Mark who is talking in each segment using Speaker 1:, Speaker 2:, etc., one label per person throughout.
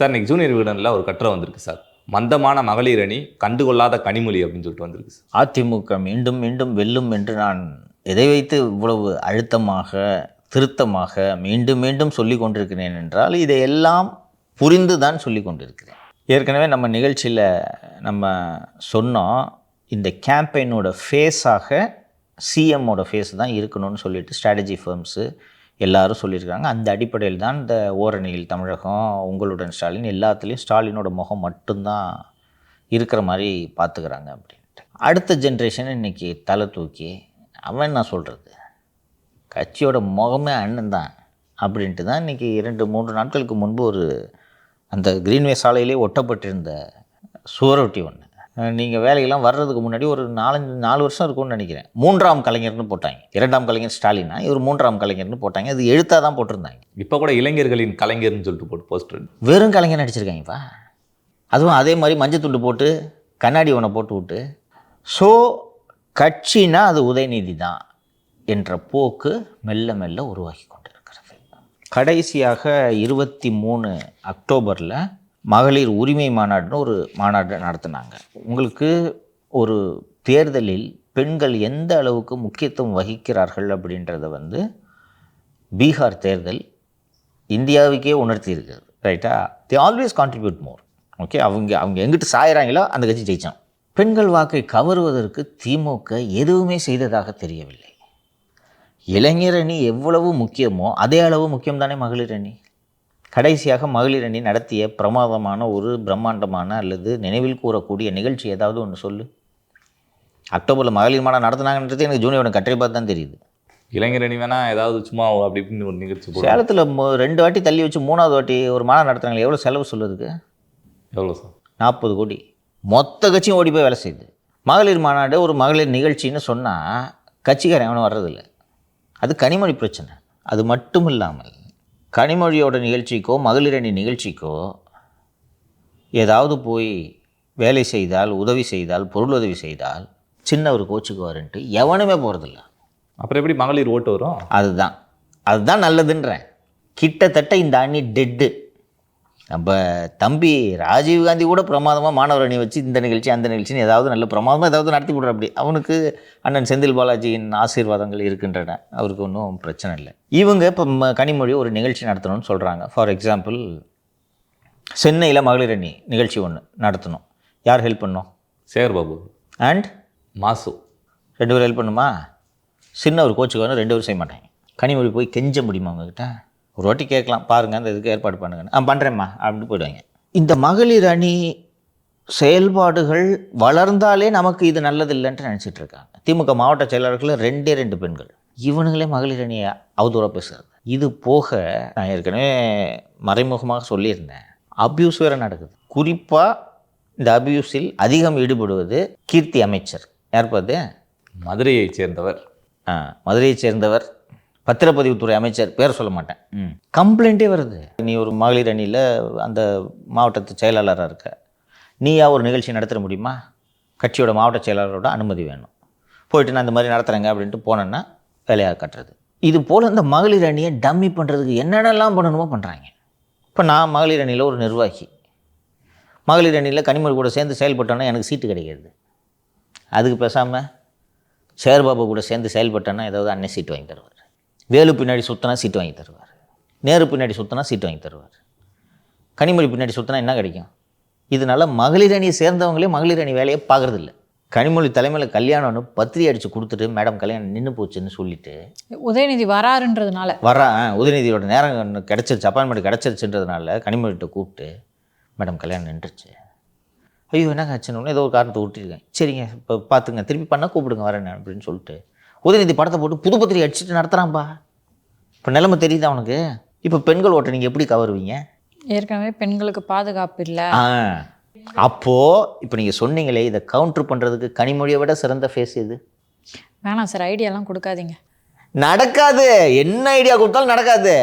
Speaker 1: Sir இன்னைக்கு junior விகடனில் ஒரு கட்டுரை வந்திருக்கு சார். மந்தமான மகளிர் அணி கண்டுகொள்ளாத கனிமொழி அப்படின்னு சொல்லிட்டு வந்திருக்கு சார்.
Speaker 2: அதிமுக மீண்டும் மீண்டும் வெல்லும் என்று நான் எதை வைத்து இவ்வளவு அழுத்தமாக திருத்தமாக மீண்டும் மீண்டும் சொல்லி கொண்டிருக்கிறேன் என்றால் இதையெல்லாம் புரிந்து தான் சொல்லி கொண்டிருக்கிறேன். ஏற்கனவே நம்ம நிகழ்ச்சியில் நம்ம சொன்னோம் இந்த கேம்பெயினோட ஃபேஸாக சிஎம்மோட ஃபேஸ் தான் இருக்கணும்னு சொல்லிட்டு ஸ்ட்ராட்டஜி ஃபர்ம்ஸு எல்லாரும் சொல்லியிருக்காங்க. அந்த அடிப்படையில் தான் இந்த ஓரணியில் தமிழகம் உங்களுடன் ஸ்டாலின் எல்லாத்துலேயும் ஸ்டாலினோட முகம் மட்டும்தான் இருக்கிற மாதிரி பார்த்துக்கிறாங்க அப்படின்ட்டு. அடுத்த ஜென்ரேஷன் இன்னைக்கு தலை தூக்கி அவன் என்ன சொல்கிறது கட்சியோட முகமே அண்ணன் தான் அப்படின்ட்டு தான் இன்றைக்கி இரண்டு மூன்று நாட்களுக்கு முன்பு ஒரு அந்த கிரீன்வே சாலையிலே ஒட்டப்பட்டிருந்த சுவரொட்டி ஒன்று நீங்கள் வேலையெல்லாம் வர்றதுக்கு முன்னாடி ஒரு நாலஞ்சு நாலு வருஷம் இருக்கும்னு நினைக்கிறேன். மூன்றாம் கலைஞர்னு போட்டாங்க. இரண்டாம் கலைஞர் ஸ்டாலினா இவர் மூன்றாம் கலைஞர்னு போட்டாங்க. அது எழுத்தாக தான் போட்டிருந்தாங்க.
Speaker 1: இப்போ கூட இளைஞர்களின் கலைஞர்னு சொல்லிட்டு போட்டு போஸ்டர்
Speaker 2: வெறும் கலைஞர் நடிச்சிருக்காங்கப்பா. அதுவும் அதே மாதிரி மஞ்சள் துண்டு போட்டு கண்ணாடி ஒன்றை போட்டு விட்டு ஸோ கட்சினா அது உதயநிதி தான் என்ற போக்கு மெல்ல மெல்ல உருவாகி கொண்டிருக்கிறது. கடைசியாக இருபத்தி மூணு அக்டோபரில் மகளிர் உரிமை மாநாடுன்னு ஒரு மாநாடு நடத்தினாங்க. உங்களுக்கு ஒரு தேர்தலில் பெண்கள் எந்த அளவுக்கு முக்கியத்துவம் வகிக்கிறார்கள் அப்படின்றத வந்து பீகார் தேர்தல் இந்தியாவுக்கே உணர்த்தி ரைட்டா the always contribute more okay அவங்க அவங்க எங்கிட்டு சாயிறாங்களோ அந்த கட்சி ஜெயிச்சான். பெண்கள் வாக்கை கவருவதற்கு திமுக எதுவுமே செய்ததாக தெரியவில்லை. இளைஞர் அணி எவ்வளவு முக்கியமோ அதே அளவு முக்கியம் தானே மகளிர் அணி? கடைசியாக மகளிர் அணி நடத்திய பிரமாதமான ஒரு பிரம்மாண்டமான அல்லது நினைவில் கூறக்கூடிய நிகழ்ச்சி ஏதாவது ஒன்று சொல்லு. அக்டோபரில் மகளிர் மாநாடு நடத்துனாங்கன்றது எனக்கு ஜூனியோட கட்டுரை பார்த்து தான் தெரியுது.
Speaker 1: இளைஞர் அணி வேணா ஏதாவது சும்மா அப்படி இப்படின்னு ஒரு நிகழ்ச்சி
Speaker 2: சேலத்தில் ரெண்டு வாட்டி தள்ளி வச்சு மூணாவது வாட்டி ஒரு மாநாடு நடத்துறாங்களே எவ்வளோ செலவு சொல்லுதுக்கு
Speaker 1: எவ்வளோ சார்?
Speaker 2: நாற்பது கோடி. மொத்த கட்சியும் ஓடி போய் வேலை செய்யுது. மகளிர் மாநாடு ஒரு மகளிர் நிகழ்ச்சின்னு சொன்னால் கட்சிக்காரன் எவனும் வர்றதில்ல. அது கனிமொழி பிரச்சனை. அது மட்டும் இல்லாமல் கனிமொழியோட நிகழ்ச்சிக்கோ மகளிர் அணி நிகழ்ச்சிக்கோ ஏதாவது போய் வேலை செய்தால் உதவி செய்தால் பொருள் உதவி செய்தால் சின்னவர் கோச்சுக்குவாருன்ட்டு எவனுமே போகிறதில்ல
Speaker 1: அப்புறம் எப்படி மகளிர் ஓட்டு வரும்?
Speaker 2: அதுதான். அதுதான் நல்லதுன்றேன். கிட்டத்தட்ட இந்த அணி டெட்டு நம்ம தம்பி ராஜீவ் காந்தி கூட பிரமாதமாக மாணவர் அணி வச்சு இந்த நிகழ்ச்சி அந்த நிகழ்ச்சின்னு ஏதாவது நல்ல பிரமாதமாக ஏதாவது நடத்தி விடுற அப்படி அவனுக்கு அண்ணன் செந்தில் பாலாஜியின் ஆசீர்வாதங்கள் இருக்கின்றன. அவருக்கு ஒன்றும் பிரச்சனை இல்லை. இவங்க இப்போ ம- கனிமொழி ஒரு நிகழ்ச்சி நடத்தணும்னு சொல்கிறாங்க ஃபார் எக்ஸாம்பிள் சென்னையில் மகளிர் அணி நிகழ்ச்சி ஒன்று நடத்தணும். யார் ஹெல்ப் பண்ணோம்?
Speaker 1: சேகர் பாபு
Speaker 2: அண்ட்
Speaker 1: மாசு.
Speaker 2: ரெண்டு பேரும் ஹெல்ப் பண்ணுமா? சின்ன ஒரு கோச்சுக்கு ரெண்டு பேரும் செய்ய மாட்டாங்க. கனிமொழி போய் கெஞ்ச முடியுமா உங்ககிட்ட? ஒரு வாட்டி கேட்கலாம் பாருங்கள் அந்த இதுக்கு ஏற்பாடு பண்ணுங்கன்னு. ஆ பண்ணுறேம்மா அப்படின்னு போயிடுவாங்க. இந்த மகளிர் அணி செயல்பாடுகள் வளர்ந்தாலே நமக்கு இது நல்லது இல்லைன்ட்டு நினச்சிட்டு இருக்காங்க. திமுக மாவட்ட செயலாளர்கள் ரெண்டே ரெண்டு பெண்கள். இவனுங்களே மகளிர் அணியை அவதூறாக பேசுறது. இது போக நான் ஏற்கனவே மறைமுகமாக சொல்லியிருந்தேன். அபியூஸ் வேறு நடக்குது. குறிப்பாக இந்த அபியூஸில் அதிகம் ஈடுபடுவது கீர்த்தி அமைச்சர். யார் பார்த்து?
Speaker 1: மதுரையைச் சேர்ந்தவர்.
Speaker 2: ஆ மதுரையைச் சேர்ந்தவர். பத்திரப்பதிவுத்துறை அமைச்சர் பேர் சொல்ல மாட்டேன். கம்ப்ளைண்ட்டே வருது. நீ ஒரு மகளிர் அணியில் அந்த மாவட்டத்து செயலாளராக இருக்க. நீயா ஒரு நிகழ்ச்சி நடத்திட முடியுமா? கட்சியோட மாவட்ட செயலாளரோட அனுமதி வேணும். போயிட்டு நான் இந்த மாதிரி நடத்துகிறேங்க அப்படின்ட்டு போனேன்னா வேலையாக கட்டுறது. இது போல் இந்த மகளிர் அணியை டம்மி பண்ணுறதுக்கு என்னென்னலாம் பண்ணணுமோ பண்ணுறாங்க இப்போ நான் மகளிர் அணியில் ஒரு நிர்வாகி. மகளிர் அணியில் கனிமொழி கூட சேர்ந்து செயல்பட்டோன்னா எனக்கு சீட்டு கிடைக்காது. அதுக்கு பேசாமல் சேர்பாபு கூட சேர்ந்து செயல்பட்டோன்னா ஏதாவது அன்னை சீட்டு வாங்கி தருவார். வேலு பின்னாடி சுற்றினா சீட்டு வாங்கி தருவார். நேரு பின்னாடி சுற்றினா சீட்டு வாங்கி தருவார். கனிமொழி பின்னாடி சுற்றினா என்ன கிடைக்கும்? இதனால மகளிர் அணியை சேர்ந்தவங்களே மகளிர் அணி வேலையை பார்க்குறதில்ல. கனிமொழி தலைமையில் கல்யாணம்னு பத்திரிகை அடித்து கொடுத்துட்டு மேடம் கல்யாணம் நின்று போச்சுன்னு சொல்லிட்டு
Speaker 3: உதயநிதி வராருன்றதுனால.
Speaker 2: வர உதயநிதியோட நேரம் கிடச்சிருச்சு அப்பாயின்மெண்ட் கிடச்சிருச்சுன்றதுனால கனிமொழிகிட்ட கூப்பிட்டு மேடம் கல்யாணம் நின்றுச்சு. ஐயோ என்னங்க ஆச்சுன்னு ஏதோ ஒரு காரணத்தை விட்டுருக்கேன் சரிங்க இப்போ பார்த்துங்க திருப்பி பண்ணால் கூப்பிடுங்க வரேன் அப்படின்னு சொல்லிட்டு உதயநிதி படத்தை போட்டு புது பத்திரிகை அடிச்சுட்டு நடத்துகிறான்பா இப்போ நிலைமை தெரியுது அவனுக்கு இப்போ பெண்கள் ஓட்டை நீங்கள் எப்படி கவருவீங்க?
Speaker 3: ஏற்கனவே பெண்களுக்கு பாதுகாப்பு இல்லை.
Speaker 2: ஆ. அப்போது இப்போ நீங்கள் சொன்னீங்களே இதை கவுண்டர் பண்ணுறதுக்கு கனிமொழியை விட சிறந்த ஃபேஸ் இது
Speaker 3: வேணாம் சார் ஐடியாலாம் கொடுக்காதீங்க.
Speaker 2: நடக்காது. என்ன ஐடியா கொடுத்தாலும் நடக்காது.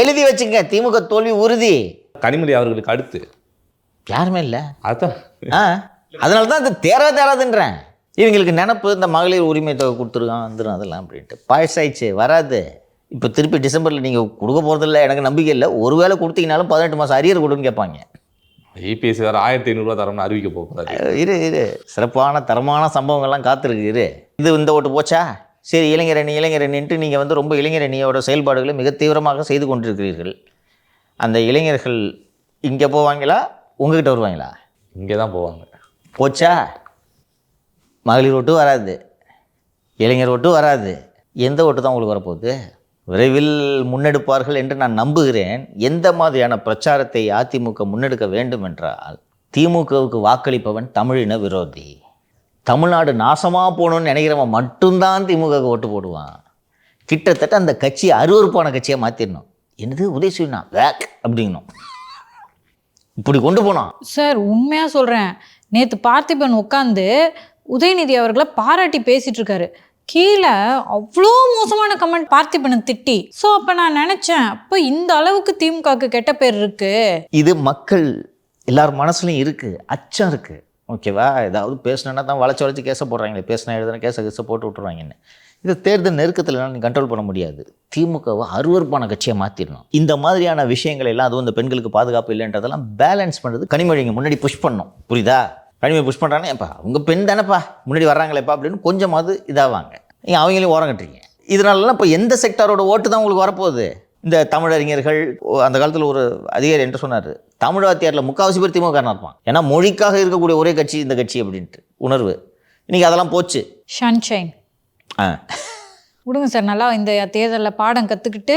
Speaker 2: எழுதி வச்சுங்க திமுக தோல்வி உறுதி.
Speaker 1: கனிமொழி அவர்களுக்கு அடுத்து.
Speaker 2: யாருமே இல்லை?
Speaker 1: அதான்.
Speaker 2: ஆ. அதனால தான் இது தேரா தேராதுன்றேன். இவங்களுக்கு நினப்பு இந்த மகளிர் உரிமை தொகை கொடுத்துருக்கான் வந்துடும் அதெல்லாம் அப்படின்ட்டு. பழசாயிடுச்சு வராது. இப்போ திருப்பி டிசம்பரில் நீங்கள் கொடுக்க போகிறதில்ல எனக்கு நம்பிக்கை இல்லை. ஒருவேளை கொடுத்தீங்கனாலும் பதினெட்டு மாதம் அரியர் கொடுன்னு கேட்பாங்க.
Speaker 1: இபிஎஸ் வேறு ஆயிரத்தி ஐநூறுரூவா தரோம்னு அறிவிக்க போகிறாரு
Speaker 2: இரு இரு. சிறப்பான தரமான சம்பவங்கள்லாம் காத்திருக்கு இரு. இது இந்த ஓட்டு போச்சா? சரி இளைஞரணி இளைஞரணின்ட்டு நீங்கள் வந்து ரொம்ப இளைஞரணியோட செயல்பாடுகளை மிக தீவிரமாக செய்து கொண்டிருக்கிறீர்கள். அந்த இளைஞர்கள் இங்கே போவாங்களா? உங்ககிட்ட வருவாங்களா?
Speaker 1: இங்கே தான் போவாங்க.
Speaker 2: போச்சா? மகளிர் ஓட்டு வராது. இளைஞர் ஓட்டு வராது. எந்த ஓட்டு தான் உங்களுக்கு வரப்போகுது? விரைவில் முன்னெடுப்பார்கள் என்று நான் நம்புகிறேன். எந்த மாதிரியான பிரச்சாரத்தை அதிமுக முன்னெடுக்க வேண்டும் என்றால் திமுகவுக்கு வாக்களிப்பவன் தமிழின விரோதி. தமிழ்நாடு நாசமாக போகணும்னு நினைக்கிறவன் மட்டும்தான் திமுகவுக்கு ஓட்டு போடுவான். கிட்டத்தட்ட அந்த கட்சியை அருவறுப்பான கட்சியாக மாற்றிடணும் என்னது? உதயசூரியனா வேக்! அப்படிங்கணும் இப்படி கொண்டு போனான்.
Speaker 3: சார் உண்மையாக சொல்கிறேன் நேற்று பார்த்திபன் உட்காந்து உதயநிதி அவர்களை பாராட்டி பேசிட்டு இருக்காரு கீழே அவ்வளோ மோசமான கமெண்ட் பார்த்திபனை திட்டி. ஸோ அப்போ நான் நினச்சேன் அப்போ இந்த அளவுக்கு திமுகவுக்கு கெட்ட பேர் இருக்கு.
Speaker 2: இது மக்கள் எல்லார் மனசுலையும் இருக்குது அச்சம் இருக்குது ஓகேவா ஏதாவது பேசினா தான் வளைச்சு வளைச்சு கேச போடுறாங்களே. பேசினா எழுதுனா கேச கேச போட்டு விட்டுருவாங்கன்னு. இதை தேர்தல் நெருக்கத்தில் நீ கண்ட்ரோல் பண்ண முடியாது. திமுகவை அருவருப்பான கட்சியை மாற்றிடணும் இந்த மாதிரியான விஷயங்கள் எல்லாம் அதுவும் இந்த பெண்களுக்கு பாதுகாப்பு இல்லைன்றதெல்லாம் பேலன்ஸ் பண்ணுறது கனிமொழிங்க முன்னாடி புஷ் பண்ணும் புரியுதா? கனிமொழி புஷ் பண்ணுறாங்கன்னா ஏப்பா உங்கள் பெண் தானேப்பா முன்னாடி வர்றாங்களேப்பா அப்படின்னு கொஞ்சமாவது இதாவாங்க. நீங்கள் அவங்களையும் ஓரம் கட்டுறீங்க? இதனாலலாம் இப்போ எந்த செக்டாரோட ஓட்டு தான் உங்களுக்கு வரப்போகுது? இந்த தமிழறிஞர்கள் அந்த காலத்தில் ஒரு அதிகாரி என்று சொன்னார் தமிழ் வாத்தியாரில் முக்காவாசி பேர் திமுக இருப்பான். ஏன்னா மொழிக்காக இருக்கக்கூடிய ஒரே கட்சி இந்த கட்சி அப்படின்ட்டு உணர்வு. இன்றைக்கி அதெல்லாம் போச்சு.
Speaker 3: ஷன்ஷைன்
Speaker 2: ஆ.
Speaker 3: விடுங்க சார் நல்லா இந்த தேர்தலில் பாடம் கற்றுக்கிட்டு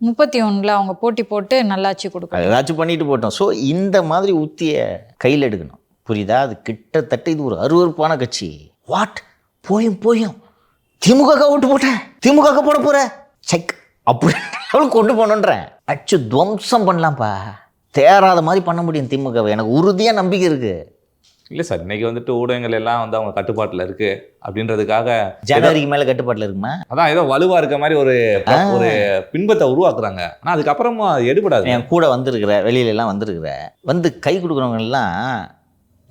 Speaker 3: முப்பத்தி ஒன்றில் அவங்க போட்டி போட்டு நல்லாட்சி கொடுக்கும்
Speaker 2: ஏதாச்சும் பண்ணிட்டு போட்டோம். ஸோ இந்த மாதிரி உத்திய கையில் எடுக்கணும். புரியுதா? அது கிட்டத்தட்ட இது ஒரு அருவருப்பான கட்சி. வாட் போயும் போயும். திமுக ஓட்டு போட்டேன் திமுக போட போற? செக். அப்படி அவளுக்கு கொண்டு போகணுன்றேன் அச்சு துவம்சம் பண்ணலாம்ப்பா. தேராத மாதிரி பண்ண முடியும் திமுகவை. எனக்கு உறுதியாக நம்பிக்கை இருக்குது
Speaker 1: இல்லை சார் இன்னைக்கு வந்துட்டு ஊடகங்கள் எல்லாம் வந்து அவங்க கட்டுப்பாட்டில் இருக்கு. அப்படின்றதுக்காக
Speaker 2: ஜனவரிக்கு மேலே கட்டுப்பாட்டில் இருக்குமா?
Speaker 1: அதான் ஏதோ வலுவா இருக்க மாதிரி ஒரு ஒரு பின்பத்தை உருவாக்குறாங்க. ஆனா அதுக்கப்புறமா அது எடுபடாது.
Speaker 2: என் கூட வந்திருக்கிற வெளியில எல்லாம் வந்திருக்கிற வந்து கை கொடுக்குறவங்க எல்லாம்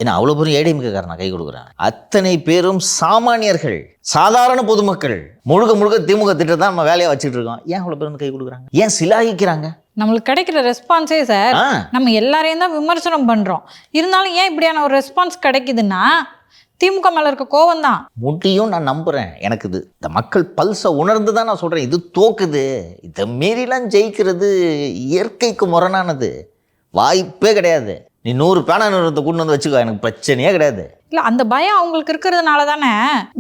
Speaker 2: என்ன அவ்வளோ பெரிய ஏடிஎம்கேக்காரனா கை கொடுக்குறான்? அத்தனை பேரும் சாமானியர்கள் சாதாரண பொதுமக்கள் முழுக்க முழுக்க திமுக திட்டத்தை தான் நம்ம வேலையை வச்சுட்டு இருக்கோம். ஏன் அவ்வளோ பேர் வந்து கை கொடுக்குறாங்க? ஏன் சிலாகிக்கிறாங்க?
Speaker 3: நம்மளுக்கு கிடைக்கிற ரெஸ்பான்ஸே சார் நம்ம எல்லாரையும் தான் விமர்சனம் பண்ணுறோம் இருந்தாலும் ஏன் இப்படியான ஒரு ரெஸ்பான்ஸ் கிடைக்குதுன்னா திமுக மேலே இருக்க கோவம் தான்.
Speaker 2: முடியும் நான் நம்புகிறேன் எனக்கு இது. இந்த மக்கள் பல்ஸை உணர்ந்து தான் நான் சொல்கிறேன் இது தோக்குது. இதை மீறிலாம் ஜெயிக்கிறது இயற்கைக்கு முரணானது. வாய்ப்பே கிடையாது. நீ நூறு பேனா நிறுவனத்தை கொண்டு வந்து வச்சுக்கோ எனக்கு பிரச்சனையே கிடையாது.
Speaker 3: இல்லை அந்த பயம் அவங்களுக்கு இருக்கிறதுனால தானே?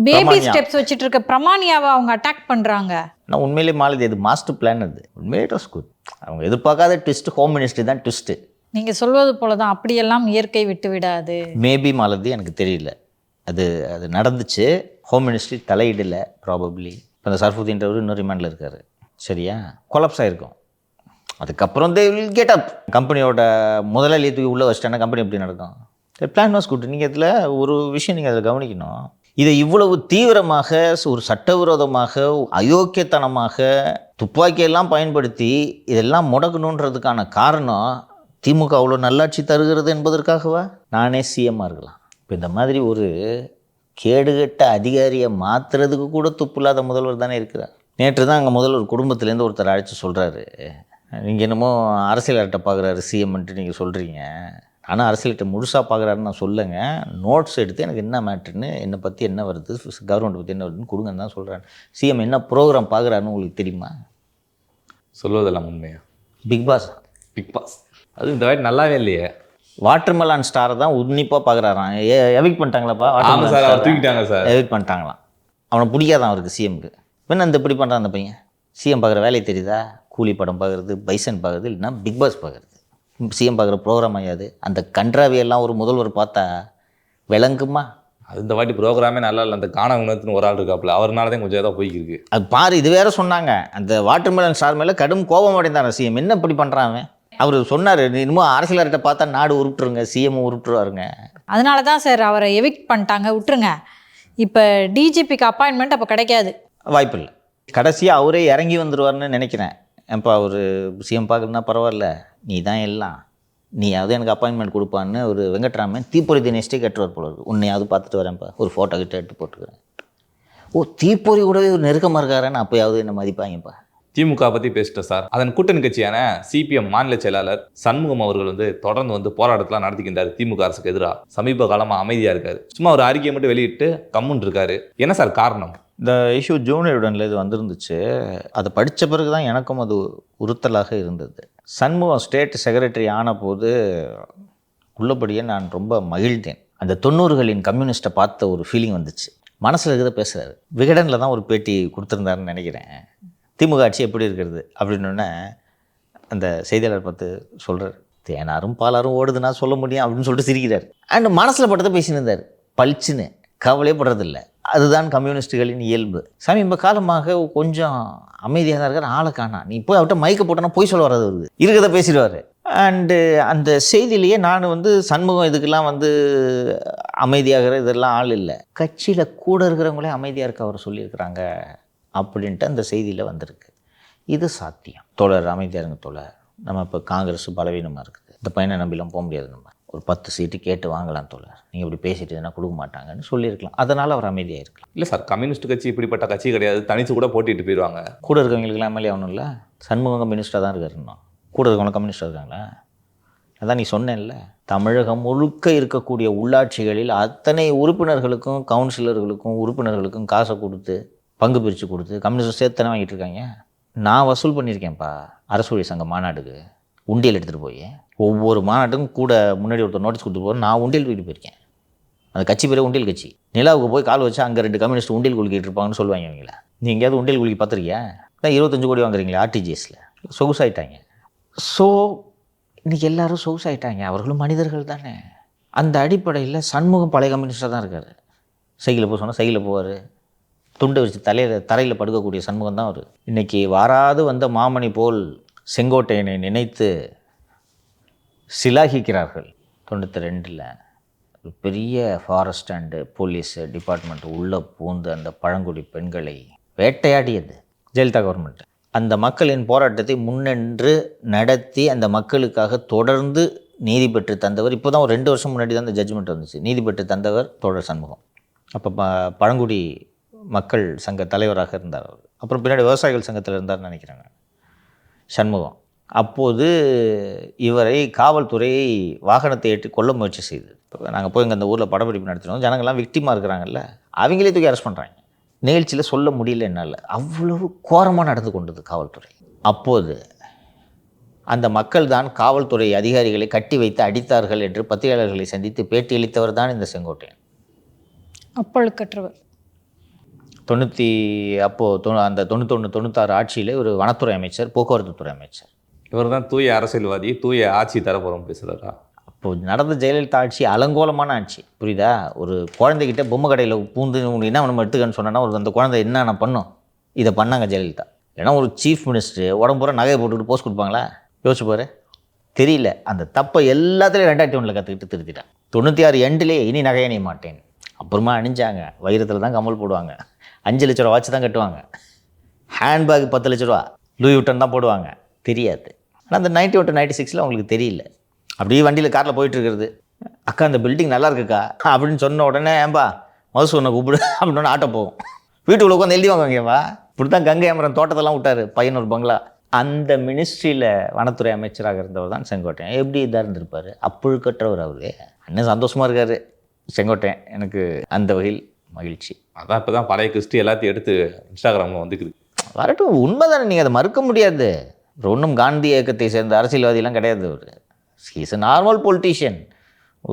Speaker 3: பேபி. ஸ்டெப்ஸ் வச்சுட்டு இருக்க பிரமாணியாவை அவங்க அட்டாக் பண்ணுறாங்க
Speaker 2: ஆனால் உண்மையிலே மாலதி அது மாஸ்டர் பிளான் அது. உண்மையிலே இட் வாஸ் குட் அவங்க எதிர்பார்க்காத ட்விஸ்ட் ஹோம் மினிஸ்ட்ரி தான் ட்விஸ்ட்டு
Speaker 3: நீங்கள் சொல்வது போல தான் அப்படியெல்லாம் இயற்கை விட்டு விடாது.
Speaker 2: மேபி மாலதி எனக்கு தெரியல. அது அது நடந்துச்சு. ஹோம் மினிஸ்ட்ரி தலையிடல ப்ராபப்ளி இப்போ இந்த சர்ஃபுதீன்றவர் இன்னும் ரிமாண்டில் இருக்கார். சரியா? கொலப்ஸ் ஆகிருக்கும் அதுக்கப்புறம் தே வில் கெட் அப் கம்பெனியோட முதலாளி தூக்கி உள்ளே வச்சிட்டேன்னா கம்பெனி எப்படி நடக்கும்? பிளான் வாஸ் குட் நீங்கள் இதில் ஒரு விஷயம் நீங்கள் அதில் கவனிக்கணும். இதை இவ்வளவு தீவிரமாக ஒரு சட்டவிரோதமாக அயோக்கியத்தனமாக துப்பாக்கியெல்லாம் பயன்படுத்தி இதெல்லாம் முடக்கணுன்றதுக்கான காரணம் திமுக அவ்வளோ நல்லாட்சி தருகிறது என்பதற்காகவா? நானே சிஎம்மாக இருக்கலாம். இப்போ இந்த மாதிரி ஒரு கேடுகட்ட அதிகாரியை மாற்றுறதுக்கு கூட துப்பில்லாத முதல்வர் தானே இருக்கிறார். நேற்று தான் அங்கே முதல்வர் குடும்பத்துலேருந்து ஒருத்தர் அழைச்சி சொல்கிறாரு நீங்கள் என்னமோ அரசியல் அரட்டை பார்க்குறாரு சிஎம்ன்ட்டு நீங்கள் சொல்கிறீங்க ஆனால் அரசியல்கிட்ட முழுசாக பார்க்குறாருன்னு நான் சொல்லுங்க. நோட்ஸ் எடுத்து எனக்கு என்ன மேட்ருன்னு என்னை பற்றி என்ன வருது கவர்மெண்ட் பற்றி என்ன வருதுன்னு கொடுங்கன்னு தான் சொல்கிறேன் சிஎம் என்ன ப்ரோக்ராம் பார்க்குறாருன்னு உங்களுக்கு தெரியுமா?
Speaker 1: சொல்வதெல்லாம் உண்மையா?
Speaker 2: பிக் பாஸ்
Speaker 1: பிக் பாஸ் அது இந்த வாட்டி நல்லாவே இல்லையே.
Speaker 2: வாட்டர்மெலான் ஸ்டாரை தான் உன்னிப்பாக பார்க்குறாராம் எவிக் பண்ணிட்டாங்களாப்பா?
Speaker 1: ஆமா சார் அவர் தூக்கிட்டாங்க சார்.
Speaker 2: எவிக் பண்ணிட்டாங்களாம். அவனை பிடிக்காதான் அவருக்கு சிஎம்க்கு என்ன இந்த இப்படி பண்ணுறான் அந்த பையன்? சிஎம் பார்க்குற வேலையை தெரியுதா? கூலி படம் பார்க்குறது பைசன் பார்க்குறது இல்லைன்னா பிக் பாஸ் பார்க்குறது. சிஎம் பார்க்குற ப்ரோக்ராம் ஆயாது அந்த கன்றாவியெல்லாம் ஒரு முதல்வர் பார்த்தா விளங்குமா?
Speaker 1: அது இந்த வாட்டி ப்ரோக்ராமே நல்லா இல்லை அந்த காண உணர்த்துன்னு ஒரு ஆள் இருக்காப்புல அவர்னால தான் கொஞ்சம் ஏதோ போய்க்கிருக்கு.
Speaker 2: அது பாரு இது வேற சொன்னாங்க. அந்த வாட்டர்மெலன் ஸ்டார் மேலே கடும் கோபம் அடைந்தார் சிஎம் என்ன இப்படி பண்ணுறான் அவன்? அவர் சொன்னார் இன்னமும் அரசியலர்கிட்ட பார்த்தா நாடு உருட்டுருங்க சிஎம் உருட்டுருவாருங்க.
Speaker 3: அதனால தான் சார் அவரை எவிக்ட் பண்ணிட்டாங்க விட்டுருங்க. இப்போ டிஜிபிக்கு அப்பாயின்மெண்ட் அப்போ கிடைக்காது.
Speaker 2: வாய்ப்பில்லை. கடைசியாக அவரே இறங்கி வந்துடுவார்னு நினைக்கிறேன். ஏன்ப்பா அவர் சிஎம் பார்க்கணுன்னா பரவாயில்ல. நீ தான் எல்லாம். நீ அது எனக்கு அப்பாயின்மெண்ட் கொடுப்பான்னு ஒரு வெங்கட்ராமன் தீப்பொறி தினேஷ்டே கேட்டுருவார் போல இருக்கு. உன்னையாவது பார்த்துட்டு வரேன்ப்பா ஒரு ஃபோட்டோ கிட்ட எடுத்து போட்டுக்கிறேன். ஓ தீப்பொறி கூடவே ஒரு நெருக்கமாக இருக்காரன்னு அப்போயாவது என்ன மதிப்பாங்கப்பா.
Speaker 1: திமுக பற்றி பேசிட்டேன் சார். அதன் கூட்டணி கட்சியான சிபிஎம் மாநில செயலாளர் சண்முகம் அவர்கள் வந்து தொடர்ந்து வந்து போராட்டத்தெல்லாம் நடத்திக்கின்றார் திமுக அரசுக்கு எதிராக சமீப காலமாக அமைதியாக இருக்காரு. சும்மா ஒரு அறிக்கையை மட்டும் வெளியிட்டு கம்முன்னு இருக்காரு. என்ன சார் காரணம்?
Speaker 2: இந்த இஷ்யூ ஜூனியருடனில் இது வந்திருந்துச்சு. அதை படித்த பிறகு தான் எனக்கும் அது உறுத்தலாக இருந்தது. சண்முகம் ஸ்டேட் செக்ரட்டரி ஆன போது உள்ளபடியே நான் ரொம்ப மகிழ்ந்தேன். அந்த தொண்ணூறுகளின் கம்யூனிஸ்ட்டை பார்த்த ஒரு ஃபீலிங் வந்துச்சு. மனசில் இருக்கிறத பேசுகிறாரு விகடனில் தான் ஒரு பேட்டி கொடுத்துருந்தாருன்னு நினைக்கிறேன். திமுக ஆட்சி எப்படி இருக்கிறது? அப்படின்னோடனே அந்த செய்தியாளர் பார்த்து சொல்கிறார் தேனாரும் பாலாரும் ஓடுதுன்னா சொல்ல முடியும் அப்படின்னு சொல்லிட்டு சிரிக்கிறார். அண்ட் மனசில் பட்டதை பேசினிருந்தார் பளிச்சுன்னு. கவலையே படுறதில்லை. அதுதான் கம்யூனிஸ்டுகளின் இயல்பு. சமீப காலமாக கொஞ்சம் அமைதியாக தான் இருக்கார். ஆளை காணா. நீ போய் அவர்கிட்ட மைக்க போட்டோன்னா போய் சொல்ல வராது வருது இருக்கிறத பேசிடுவார். அண்டு அந்த செய்தியிலேயே நான் வந்து சண்முகம் இதுக்கெல்லாம் வந்து அமைதியாகிற இதெல்லாம் ஆள் இல்லை. கட்சியில் கூட இருக்கிறவங்களே அமைதியாக இருக்க அவர் சொல்லியிருக்கிறாங்க அப்படின்ட்டு அந்த செய்தியில் வந்திருக்கு. இது சாத்தியம். தோழர் அமைதியாக இருங்க தோழர். நம்ம இப்போ காங்கிரஸ் பலவீனமாக இருக்குது. இந்த பையனை நம்பிலாம் போக முடியாது நம்ம. ஒரு பத்து சீட்டு கேட்டு வாங்கலாம் தோழர். நீங்கள் இப்படி பேசிட்டு இருந்தால் கொடுக்க மாட்டாங்கன்னு சொல்லியிருக்கலாம். அதனால் அவர் அமைதியாக இருக்கலாம்.
Speaker 1: இல்ல சார் கம்யூனிஸ்ட் கட்சி இப்படிப்பட்ட கட்சி கிடையாது. தனிச்சு கூட போட்டிட்டு போயிடுவாங்க
Speaker 2: கூட இருக்கவங்களுக்குலாம் எம்எல்ஏ ஆகணும் இல்லை. சண்முகம் கம்யூனிஸ்டாக தான் இருக்காரு இன்னும். கூட இருக்கவங்க கம்யூனிஸ்டாக இருக்காங்களா? அதான் நீ சொன்னேன்ல. தமிழகம் முழுக்க இருக்கக்கூடிய உள்ளாட்சிகளில் அத்தனை உறுப்பினர்களுக்கும் கவுன்சிலர்களுக்கும் உறுப்பினர்களுக்கும் காசை கொடுத்து பங்கு பிரித்து கொடுத்து கம்யூனிஸ்ட் சேர்த்து தானே வாங்கிட்டு இருக்காங்க? நான் வசூல் பண்ணியிருக்கேன்ப்பா. அரசு சங்க மாநாடுக்கு. உண்டியல் எடுத்துகிட்டு போய் ஒவ்வொரு மாநாட்டுக்கும் கூட முன்னாடி ஒருத்தர் நோட்டீஸ் கொடுத்துட்டு போகிறோம் நான் உண்டியல் தூக்கிட்டு போயிருக்கேன். அந்த கட்சி பேர் உண்டியல் கட்சி. நிலாவுக்கு போய் கால் வச்சு அங்கே ரெண்டு கம்யூனிஸ்ட் உண்டியல் குலுக்கிட்டு இருப்பாங்கன்னு சொல்லுவாங்க அவங்கள நீ எங்கேயாவது உண்டியல் குலுக்கி பார்த்துருக்கியா? தான் இருபத்தஞ்சு கோடி வாங்குறீங்களா ஆர்டிஜிஎஸில் சொகுசாயிட்டாங்க. ஸோ இன்றைக்கி எல்லாரும் சொகுசாயிட்டாங்க. அவர்களும் மனிதர்கள் தானே. அந்த அடிப்படையில் சண்முகம் பழைய கம்யூனிஸ்டாக தான் இருக்கார். சைக்கிளில் போக சொன்னால் சைக்கிளில் போவார். துண்டை வச்சு தலையில் தரையில் படுக்கக்கூடிய சண்முகம் தான் அவர். இன்றைக்கி வாராது வந்த மாமணி போல் செங்கோட்டையனை நினைத்து சிலாகிக்கிறார்கள். தொண்ணூற்றி ரெண்டில் ஒரு பெரிய ஃபாரஸ்ட் அண்டு போலீஸ் டிபார்ட்மெண்ட் உள்ளே பூந்து அந்த பழங்குடி பெண்களை வேட்டையாடியது ஜெயலலிதா கவர்மெண்ட் அந்த மக்களின் போராட்டத்தை முன்னின்று நடத்தி அந்த மக்களுக்காக தொடர்ந்து நீதி பெற்று தந்தவர். இப்போ தான் ஒரு ரெண்டு வருஷம் முன்னாடி தான் அந்த ஜட்ஜ்மெண்ட் வந்துச்சு. நீதி பெற்று தந்தவர் தோழர் சண்முகம். அப்போ ப பழங்குடி மக்கள் சங்க தலைவராக இருந்தார் அவர். அப்புறம் பின்னாடி விவசாயிகள் சங்கத்தில் இருந்தார்னு நினைக்கிறேன் சண்முகம். அப்போது இவரை காவல்துறை வாகனத்தை ஏற்றி கொல்ல முயற்சி செய்து நாங்கள் போய் இங்கே அந்த ஊரில் படப்பிடிப்பு நடத்தினோம் ஜனங்கள்லாம் விக்டிமாக இருக்கிறாங்கல்ல அவங்களே தூக்கி அரெஸ்ட் பண்ணுறாங்க நிகழ்ச்சியில் சொல்ல முடியல என்னால். அவ்வளவு கோரமாக நடந்து கொண்டது காவல்துறை. அப்போது அந்த மக்கள் தான் காவல்துறை அதிகாரிகளை கட்டி வைத்து அடித்தார்கள் என்று பத்திரிகையாளர்களை சந்தித்து பேட்டியளித்தவர் தான் இந்த செங்கோட்டையன்.
Speaker 3: அப்பழுக்கற்றவர்.
Speaker 2: தொண்ணூற்றி அப்போது தொ அந்த தொண்ணூத்தொன்று தொண்ணூத்தாறு ஆட்சியில் ஒரு வனத்துறை அமைச்சர் போக்குவரத்து துறை அமைச்சர்.
Speaker 1: இவர் தான் தூய அரசியல்வாதி தூய ஆட்சி தரப்போறோம் பேசுறாரா?
Speaker 2: அப்போது நடந்த ஜெயலலிதா ஆட்சி அலங்கோலமான ஆட்சி புரியுதா? ஒரு குழந்தைகிட்ட பொம்மை கடையில் பூந்து உனக்கு என்ன நம்ம எடுத்துக்கன்னு சொன்னா ஒரு அந்த குழந்தை என்னென்ன பண்ணும்? இதை பண்ணாங்க ஜெயலலிதா. ஏன்னா ஒரு சீஃப் மினிஸ்டர் உடம்பு பூரா நகையை போட்டுக்கிட்டு போஸ்ட் கொடுப்பாங்களா? யோசிச்சு பாரு. தெரியல. அந்த தப்பை எல்லாத்துலேயும் ரெண்டாயிரத்தி ஒன்றில் கற்றுக்கிட்டு திருத்திட்டான். தொண்ணூற்றி ஆறு எண்டிலே இனி நகை அணிய மாட்டேன். அப்புறமா அணிஞ்சாங்க. வைரத்தில் தான் கமல் போடுவாங்க. அஞ்சு லட்ச ரூபா வாட்ச் தான் கட்டுவாங்க. ஹேண்ட்பேக் பத்து லட்ச ரூபா. லூயி விட்டன் தான் போடுவாங்க. தெரியாது. ஆனால் அந்த நைன்ட்டி ஒன் நைன்ட்டி சிக்ஸில் அவங்களுக்கு தெரியல. அப்படியே வண்டியில் காரில் போயிட்டு இருக்கிறது அக்கா அந்த பில்டிங் நல்லா இருக்குக்கா? அப்படின்னு சொன்ன உடனே ஏன்பா மதுசூனை கூப்பிடு அப்படின்னு ஆட்டோ போகும். வீட்டுக்குள்ளே உட்காந்து எழுதி வாங்குவா இப்படி தான் கங்கை அமரன் தோட்டத்தெல்லாம் விட்டார் பையன் ஒரு பங்களா அந்த மினிஸ்ட்ரியில் வனத்துறை அமைச்சராக இருந்தவர் தான் செங்கோட்டையன். எப்படி இதாக இருந்திருப்பார்? அப்புழுக்கற்றவர் அவரு. அண்ணன் சந்தோஷமாக இருக்கார். செங்கோட்டையன் எனக்கு அந்த வகையில் மகிழ்ச்சி.
Speaker 1: அதான் இப்பதான் பழைய கிறிஸ்டி எல்லாத்தையும் எடுத்து இன்ஸ்டாகிராமில் வந்துக்குது.
Speaker 2: வரட்டும் உண்மைதானே நீங்கள் அதை மறுக்க முடியாது. ஒன்றும் காந்தி இயக்கத்தை சேர்ந்த அரசியல்வாதிலாம் கிடையாது அவர். இஸ் a நார்மல் பொலிட்டீஷியன்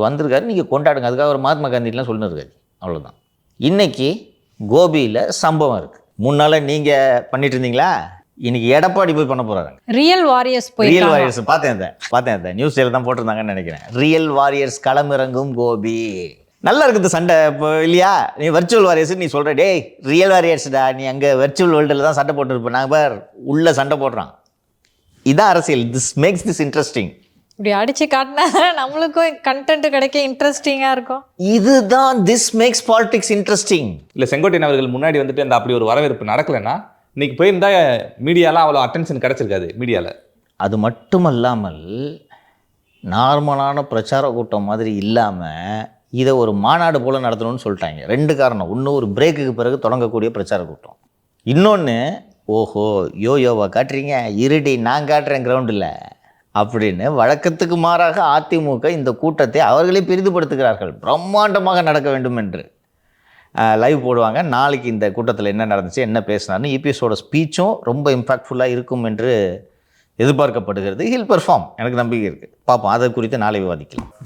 Speaker 2: வந்திருக்காரு நீங்கள் கொண்டாடுங்க. அதுக்காக ஒரு மகாத்மா காந்திலாம் சொல்லிருக்காரு அவ்வளோதான் இன்னைக்கு கோபியில் சம்பவம் இருக்குது நாளாக நீங்கள் பண்ணிட்டு இருந்தீங்களா? இன்னைக்கு எடப்பாடி போய் பண்ண போகிறாங்க
Speaker 3: ரியல் வாரியர்ஸ்
Speaker 2: ரியல்
Speaker 3: போயிருக்காங்க
Speaker 2: வாரியர்ஸ் பார்த்தேன் அதை பார்த்தேன். அதை நியூஸ் தான் போட்டிருந்தாங்கன்னு நினைக்கிறேன். ரியல் வாரியர்ஸ் களமிறங்கும் கோபி. நல்லா இருக்குது சண்டை இப்போ இல்லையா? நீ வர்ச்சுவல் வாரியர்ஸ் நீ சொல்கிற டேய் ரியல் வாரியர்ஸ்டா நீ அங்கே வர்ச்சுவல் வேர்ல்டில் தான் சண்டை போட்டுருப்ப நாங்கள் பார் உள்ள சண்டை போடுறான். இதான் அரசியல். திஸ் மேக்ஸ் திஸ் இன்ட்ரெஸ்டிங்
Speaker 3: இப்படி அடிச்சு காட்டினா நம்மளுக்கும் கண்டென்ட் கிடைக்க இன்ட்ரெஸ்டிங்கா இருக்கும்.
Speaker 2: இதுதான் திஸ் மேக்ஸ் பாலிடிக்ஸ் இன்ட்ரெஸ்டிங்
Speaker 1: இல்லை செங்கோட்டையன் அவர்கள் முன்னாடி வந்துட்டு அந்த அப்படி ஒரு வரவேற்பு நடக்கலைன்னா இன்னைக்கு போயிருந்தா மீடியாலாம் அவ்வளோ அட்டென்ஷன் கிடைச்சிருக்காது மீடியாவில்
Speaker 2: அது மட்டுமல்லாமல் நார்மலான பிரச்சார கூட்டம் மாதிரி இல்லாமல் இதை ஒரு மாநாடு போல் நடத்தணும்னு சொல்லிட்டாங்க. ரெண்டு காரணம். ஒன்று ஒரு பிரேக்குக்கு பிறகு தொடங்கக்கூடிய பிரச்சார கூட்டம். இன்னொன்று ஓஹோ யோயோவா காட்டுறீங்க? இருடி நான் காட்டுறேன் கிரவுண்டில் அப்படின்னு வழக்கத்துக்கு மாறாக அதிமுக இந்த கூட்டத்தை அவர்களே பெரிதுபடுத்துகிறார்கள். பிரம்மாண்டமாக நடக்க வேண்டும் என்று. லைவ் போடுவாங்க. நாளைக்கு இந்த கூட்டத்தில் என்ன நடந்துச்சு என்ன பேசினார்னு இபிஎஸோட ஸ்பீச்சும் ரொம்ப இம்பாக்ட்ஃபுல்லாக இருக்கும் என்று எதிர்பார்க்கப்படுகிறது. ஹில் பெர்ஃபார்ம் எனக்கு நம்பிக்கை இருக்குது பார்ப்போம். அதை குறித்து நாளை விவாதிக்கலாம்.